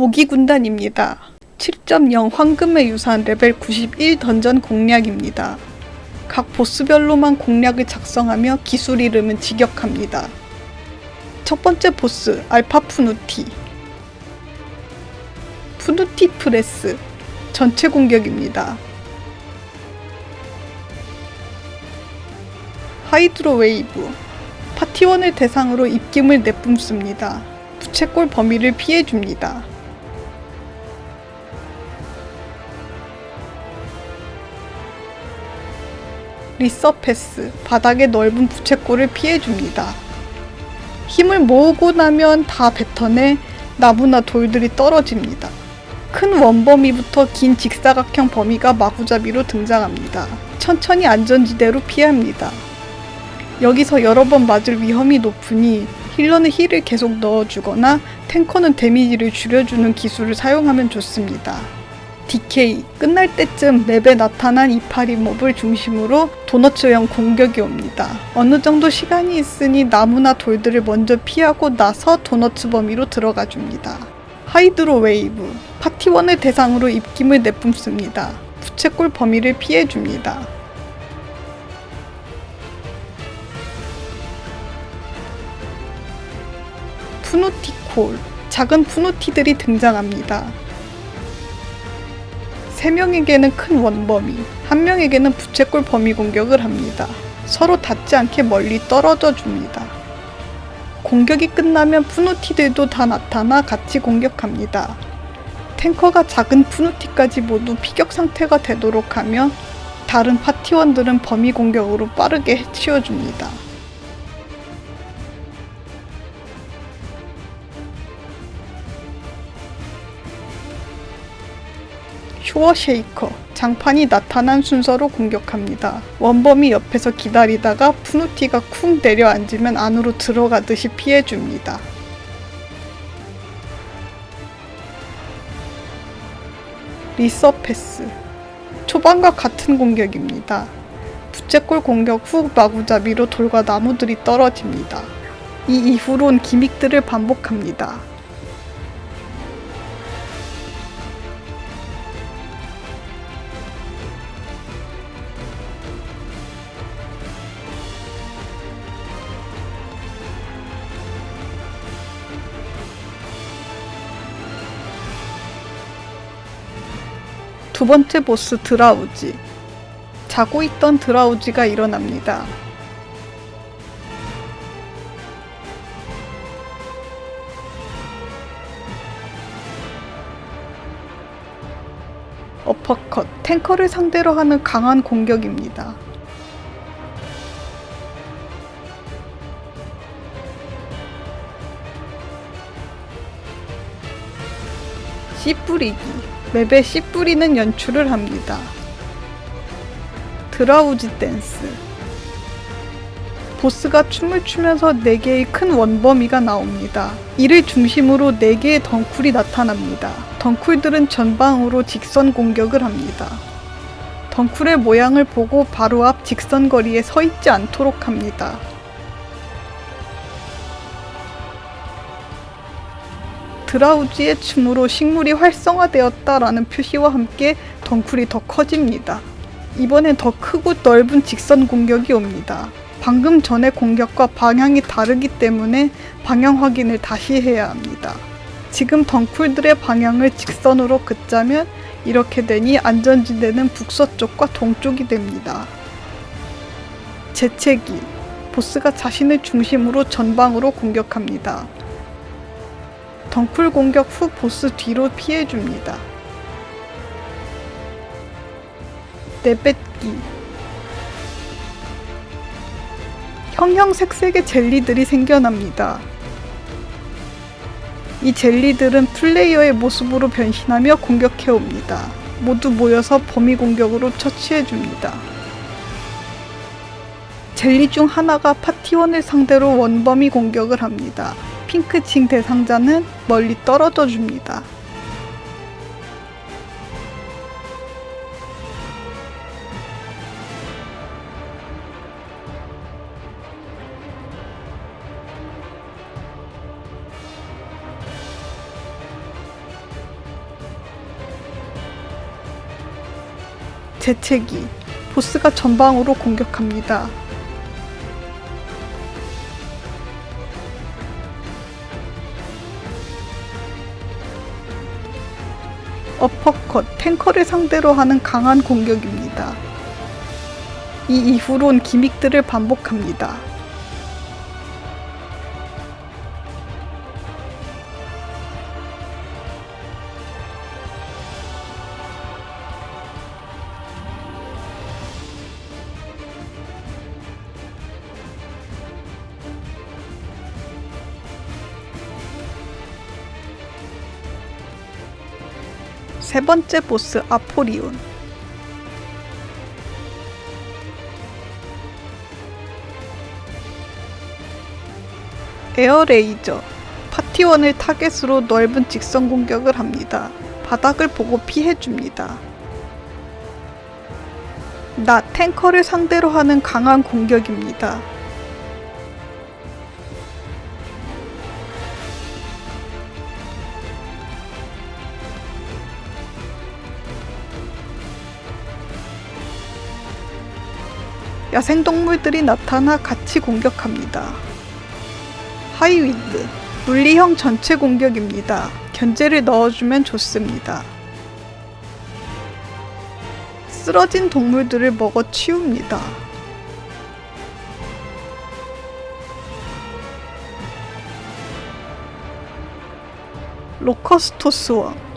모기 군단입니다. 7.0 황금의 유산 레벨 91 던전 공략입니다. 각 보스별로만 공략을 작성하며 기술 이름은 직역합니다. 첫 번째 보스 알파 푸누티 푸누티 프레스 전체 공격입니다. 하이드로 웨이브 파티원을 대상으로 입김을 내뿜습니다. 부채꼴 범위를 피해줍니다. 리서페스 바닥의 넓은 부채꼴을 피해줍니다. 힘을 모으고 나면 다 뱉어내 나무나 돌들이 떨어집니다. 큰 원범위부터 긴 직사각형 범위가 마구잡이로 등장합니다. 천천히 안전지대로 피합니다. 여기서 여러 번 맞을 위험이 높으니 힐러는 힐을 계속 넣어주거나 탱커는 데미지를 줄여주는 기술을 사용하면 좋습니다. DK 끝날 때쯤 맵에 나타난 이파리 몹을 중심으로 도너츠형 공격이 옵니다. 어느 정도 시간이 있으니 나무나 돌들을 먼저 피하고 나서 도너츠 범위로 들어가 줍니다. 하이드로 웨이브 파티원을 대상으로 입김을 내뿜습니다. 부채꼴 범위를 피해 줍니다. 푸노티콜 작은 푸노티들이 등장합니다. 3명에게는 큰 원범위, 1명에게는 부채꼴 범위 공격을 합니다. 서로 닿지 않게 멀리 떨어져 줍니다. 공격이 끝나면 푸노티들도 다 나타나 같이 공격합니다. 탱커가 작은 푸노티까지 모두 피격 상태가 되도록 하며 다른 파티원들은 범위 공격으로 빠르게 해치워줍니다. 쇼어 쉐이커 장판이 나타난 순서로 공격합니다. 원범이 옆에서 기다리다가 푸누티가 쿵 내려앉으면 안으로 들어가듯이 피해줍니다. 리서페스 초반과 같은 공격입니다. 부채꼴 공격 후 마구잡이로 돌과 나무들이 떨어집니다. 이 이후론 기믹들을 반복합니다. 두 번째 보스 드라우지. 자고 있던 드라우지가 일어납니다. 어퍼컷, 탱커를 상대로 하는 강한 공격입니다. 씨 뿌리기. 맵에 씨 뿌리는 연출을 합니다. 드라우지 댄스. 보스가 춤을 추면서 4개의 큰 원범위가 나옵니다. 이를 중심으로 4개의 덩쿨이 나타납니다. 덩쿨들은 전방으로 직선 공격을 합니다. 덩쿨의 모양을 보고 바로 앞 직선 거리에 서 있지 않도록 합니다. 드라우지의 춤으로 식물이 활성화되었다라는 표시와 함께 덩쿨이 더 커집니다. 이번엔 더 크고 넓은 직선 공격이 옵니다. 방금 전의 공격과 방향이 다르기 때문에 방향 확인을 다시 해야 합니다. 지금 덩쿨들의 방향을 직선으로 긋자면 이렇게 되니 안전지대는 북서쪽과 동쪽이 됩니다. 재채기 보스가 자신을 중심으로 전방으로 공격합니다. 덩쿨 공격 후 보스 뒤로 피해줍니다. 내뱉기 형형색색의 젤리들이 생겨납니다. 이 젤리들은 플레이어의 모습으로 변신하며 공격해옵니다. 모두 모여서 범위 공격으로 처치해줍니다. 젤리 중 하나가 파티원을 상대로 원범위 공격을 합니다. 핑크칭 대상자는 멀리 떨어져 줍니다. 재채기 보스가 전방으로 공격합니다. 어퍼컷, 탱커를 상대로 하는 강한 공격입니다. 이 이후론 기믹들을 반복합니다. 세 번째 보스 아포리온. 에어 레이저. 파티원을 타겟으로 넓은 직선 공격을 합니다. 바닥을 보고 피해줍니다. 나 탱커를 상대로 하는 강한 공격입니다. 야생동물들이 나타나 같이 공격합니다. 하이윈드, 물리형 전체 공격입니다. 견제를 넣어주면 좋습니다. 쓰러진 동물들을 먹어 치웁니다. 로커스토스 왕.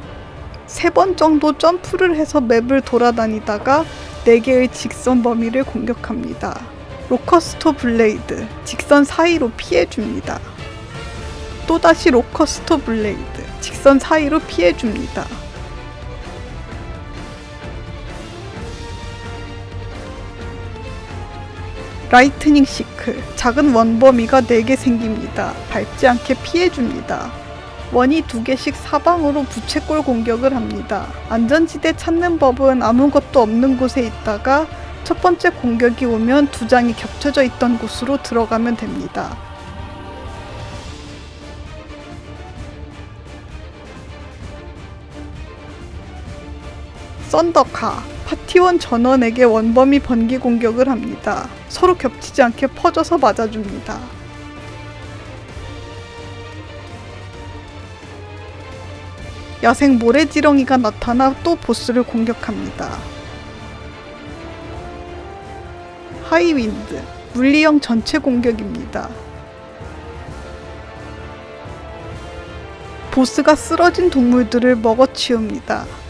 세 번 정도 점프를 해서 맵을 돌아다니다가 4개의 직선 범위를 공격합니다. 로커스토 블레이드, 직선 사이로 피해줍니다. 또다시 로커스토 블레이드, 직선 사이로 피해줍니다. 라이트닝 시클, 작은 원범위가 4개 생깁니다. 밟지 않게 피해줍니다. 원이 두 개씩 사방으로 부채꼴 공격을 합니다. 안전지대 찾는 법은 아무것도 없는 곳에 있다가 첫 번째 공격이 오면 두 장이 겹쳐져 있던 곳으로 들어가면 됩니다. 썬더카 파티원 전원에게 원범위 번개 공격을 합니다. 서로 겹치지 않게 퍼져서 맞아줍니다. 야생 모래지렁이가 나타나 또 보스를 공격합니다. 하이윈드, 물리형 전체 공격입니다. 보스가 쓰러진 동물들을 먹어치웁니다.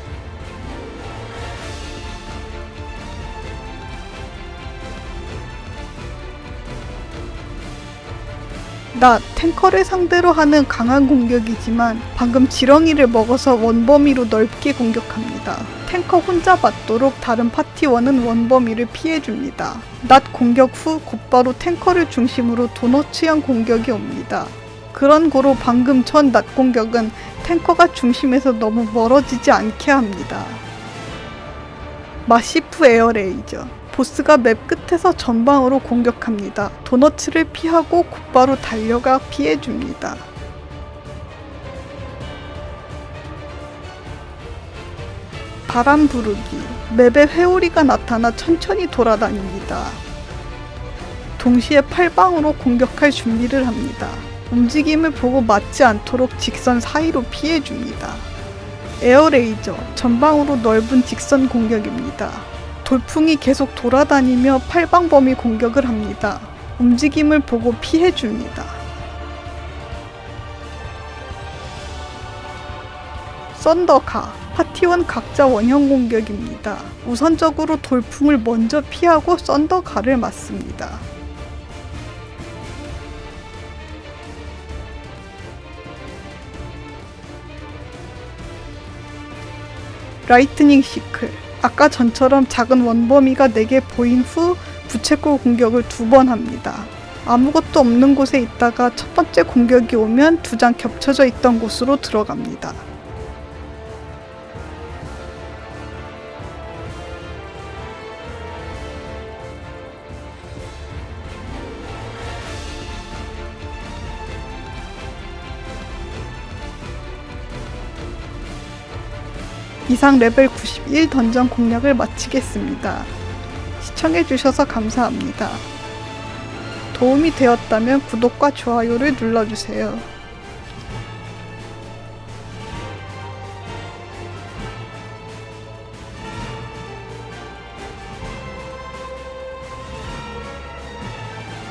나 탱커를 상대로 하는 강한 공격이지만 방금 지렁이를 먹어서 원범위로 넓게 공격합니다. 탱커 혼자 맞도록 다른 파티원은 원범위를 피해줍니다. 낮 공격 후 곧바로 탱커를 중심으로 도너츠형 공격이 옵니다. 그런 고로 방금 전 낮 공격은 탱커가 중심에서 너무 멀어지지 않게 합니다. 마시프 에어 레이저 보스가 맵 끝에서 전방으로 공격합니다. 도너츠를 피하고 곧바로 달려가 피해줍니다. 바람 부르기 맵에 회오리가 나타나 천천히 돌아다닙니다. 동시에 팔방으로 공격할 준비를 합니다. 움직임을 보고 맞지 않도록 직선 사이로 피해줍니다. 에어레이저 전방으로 넓은 직선 공격입니다. 돌풍이 계속 돌아다니며 팔방범위 공격을 합니다. 움직임을 보고 피해 줍니다. 썬더가 파티원 각자 원형 공격입니다. 우선적으로 돌풍을 먼저 피하고 썬더가를 맞습니다. 라이트닝 시클 아까 전처럼 작은 원범위가 4개 보인 후 부채꼴 공격을 두 번 합니다. 아무것도 없는 곳에 있다가 첫 번째 공격이 오면 두 장 겹쳐져 있던 곳으로 들어갑니다. 이상 레벨 91 던전 공략을 마치겠습니다. 시청해주셔서 감사합니다. 도움이 되었다면 구독과 좋아요를 눌러주세요.